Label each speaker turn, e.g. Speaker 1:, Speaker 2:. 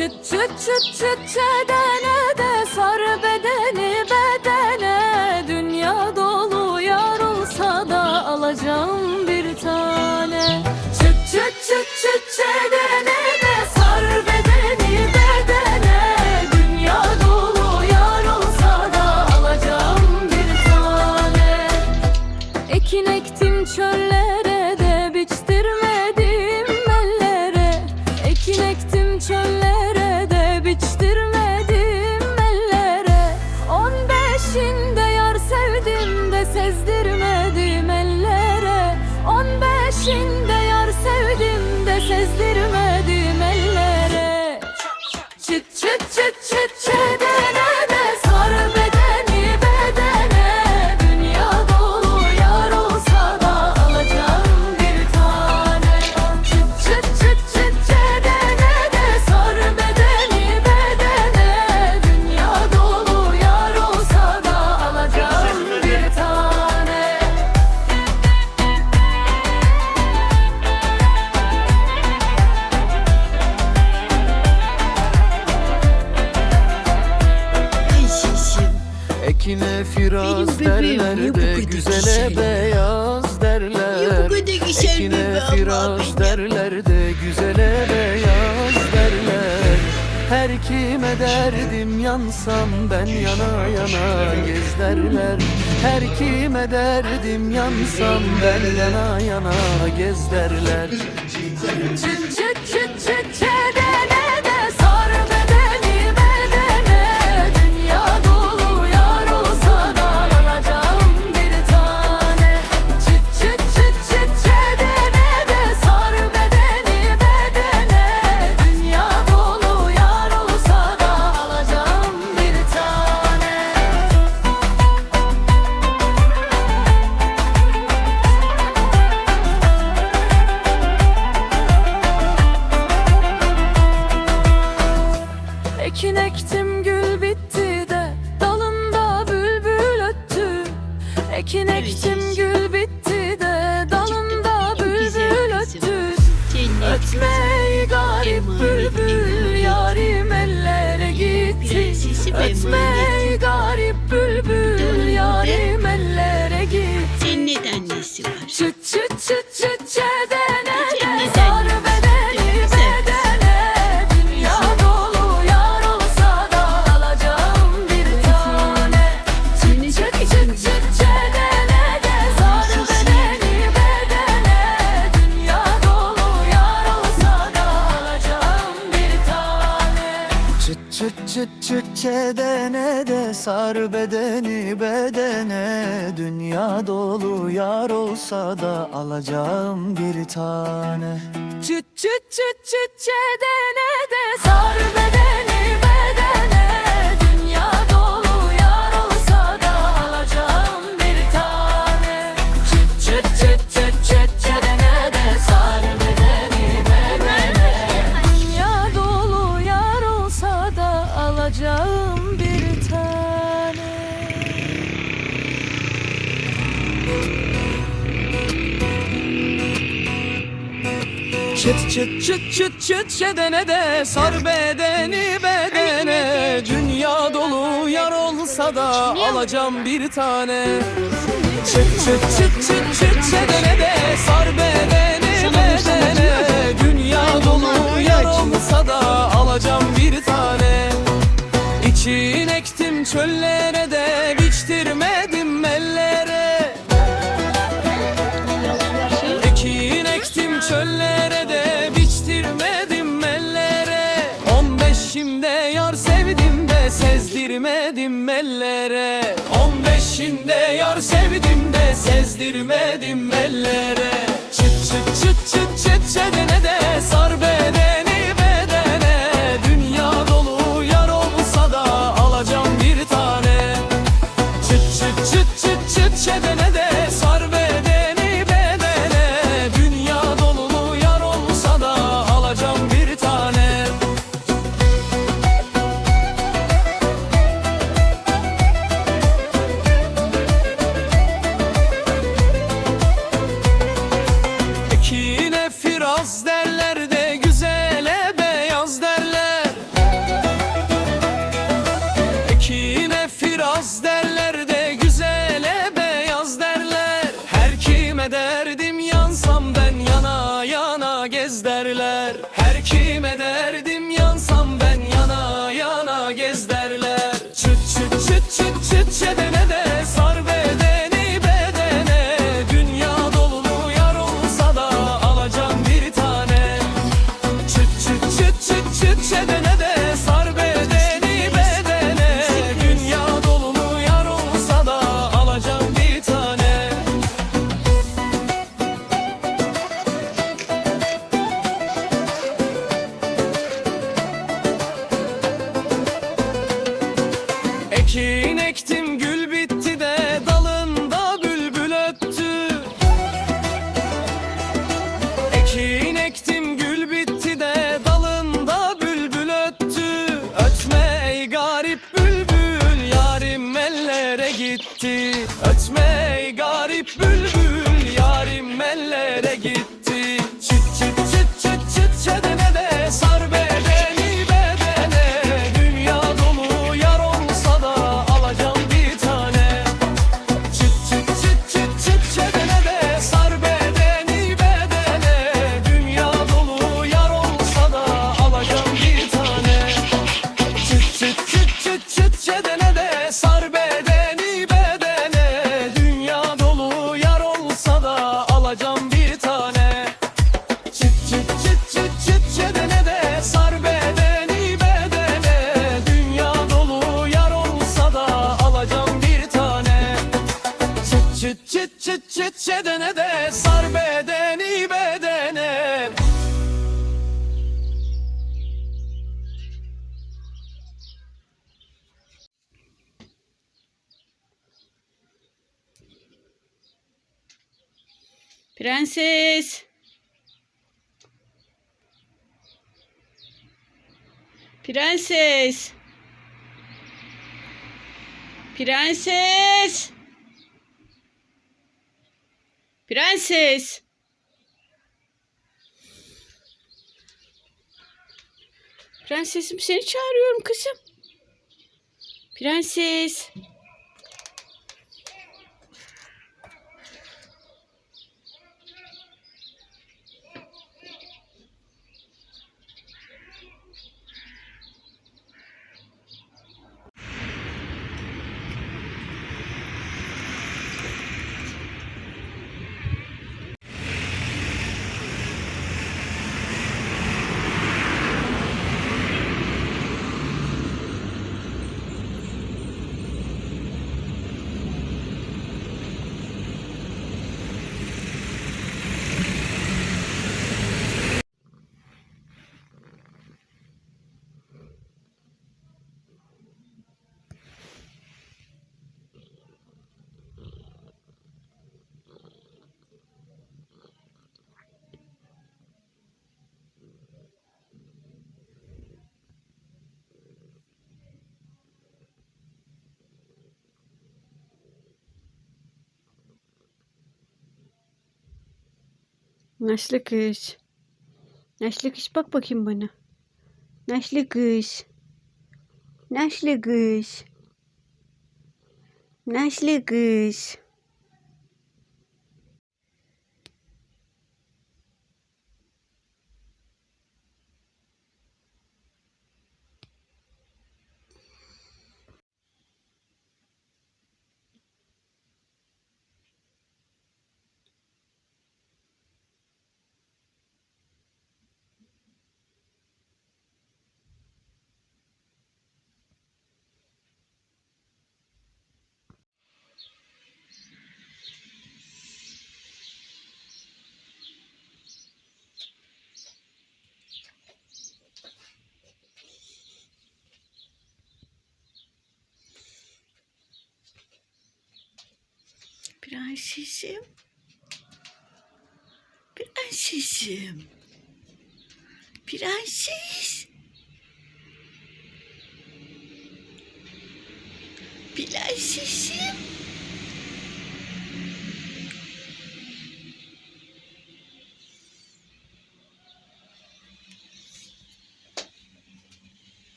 Speaker 1: Çıt çıt çıt çıt çedene de sar bedeni bedene. Dünya dolu yar olsa da alacağım bir tane. Çıt çıt çıt çıt çedene
Speaker 2: güzele
Speaker 3: güzel?
Speaker 2: beyaz derler Ekine firaz derler de güzele beyaz derler. Her kime derdim yansam ben yana yana gez derler Her kime derdim yansam ben yana yana gez derler
Speaker 1: Çıt çıt çıt çıt çedene Ekin ektim gül bitti de dalında bülbül öttü. Ekin ektim gül bitti de dalında bülbül öttü. Ötme ey garip bülbül yarim ellere gitti. Ötme ey garip bülbül yarim ellere gitti.
Speaker 3: Cennet annesi var.
Speaker 1: Çıt çıt çıt çıt Çıt çıt çıt çedene de sar bedeni bedene. Dünya dolu yar olsa da alacağım bir tane.
Speaker 2: Çıt çıt çıt çıt çedene de sar bedeni
Speaker 1: Çıt çıt çıt çıt çedene de sar bedeni bedene. Dünya dolu yar olsa da alacağım bir tane. Çıt çıt çıt çıt çıt çedene de sar bedeni bedene. Dünya dolu yar olsa da alacağım bir tane.
Speaker 2: İçin ektim çöllere de biçtirmedim ellere. Ekin ektim çöllere sezdirmedim ellere. On beşinde yar sevdim de sezdirmedim ellere. Çıt çıt çıt çıt çıt çedene de sar bedeni Kiraz derler de güzele beyaz derler. Ekine firaz derler de güzele beyaz derler. Her kime derdim yansam ben yana yana gez derler. Her kime derdim yansam ben yana yana gez derler. Çıt çıt çıt çıt çıt çetene der gitti. Ötmey garip bülbül Yarim ellere gitti. Çıt çıt çıt çıt çedene de sar bedeni bedene
Speaker 3: Prenses. Prenses. Prenses. Prenses. Prensesim seni çağırıyorum kızım. Prenses. Naşlı kız. Naşlı kız bak bakayım bana. Naşlı kız. Naşlı kız. Naşlı kız. Prensişim. Prensişim. Prenses. Prenses.